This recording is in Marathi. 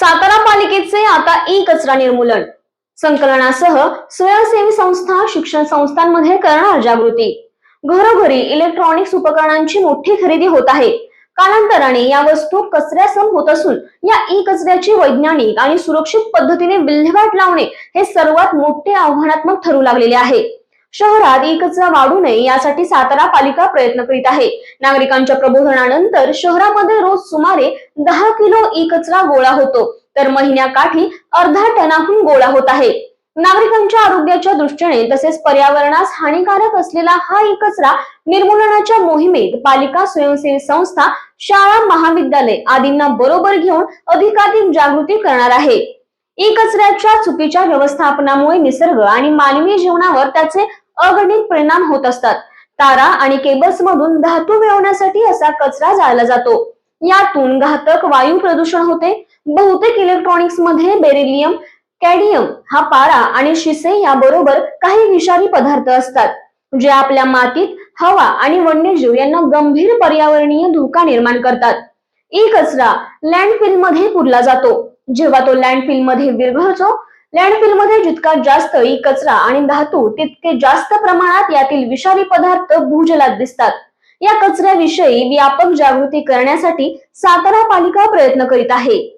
सातारा पालिकेचे आता ई कचरा निर्मूलन. संकलनासह स्वयंसेवी संस्था शिक्षण संस्थांमध्ये करणार जागृती. घरोघरी इलेक्ट्रॉनिक्स उपकरणांची मोठी खरेदी होत आहे. कालांतराने या वस्तू कचऱ्यासम होत असून या ई कचऱ्याची वैज्ञानिक आणि सुरक्षित पद्धतीने विल्हेवाट लावणे हे सर्वात मोठे आव्हानात्मक ठरू लागलेले आहे. शहरात ई कचरा वाढू नये यासाठी सातारा पालिका प्रयत्न करीत आहे. नागरिकांच्या प्रबोधनानंतर शहरामध्ये रोज सुमारे दहा किलो ई कचरा गोळा होतो. तर महिन्याकाठी अर्धा टनाहून गोळा होत आहे. नागरिकांच्या आरोग्याच्या दृष्टीने तसेच पर्यावरणास हानिकारक असलेला हा ई कचरा निर्मूलनाच्या मोहिमेत पालिका स्वयंसेवी संस्था शाळा महाविद्यालय आदींना बरोबर घेऊन अधिकाधिक जागृती करणार आहे. ई कचऱ्याच्या चुकीच्या व्यवस्थापनामुळे निसर्ग आणि मानवी जीवनावर त्याचे अगणित परिणाम होत असतात. तारा आणि केबल्स मधून धातू मिळवण्यासाठी असा कचरा जाळला जातो. यातून घातक वायू प्रदूषण होते. बहुतेक इलेक्ट्रॉनिक्समध्ये बेरिलियम कॅडियम हा पारा आणि शिसे याबरोबर काही विषारी पदार्थ असतात जे आपल्या मातीत हवा आणि वन्यजीव यांना गंभीर पर्यावरणीय धोका निर्माण करतात. ई कचरा लँडफिलमध्ये पुरला जातो. जेव्हा तो लँडफिलमध्ये विरघळतो लँडफिलमध्ये जितका जास्त ई कचरा आणि धातू तितके जास्त प्रमाणात यातील विषारी पदार्थ भूजलात दिसतात. या कचऱ्याविषयी व्यापक जागृती करण्यासाठी सातारा पालिका प्रयत्न करीत आहे.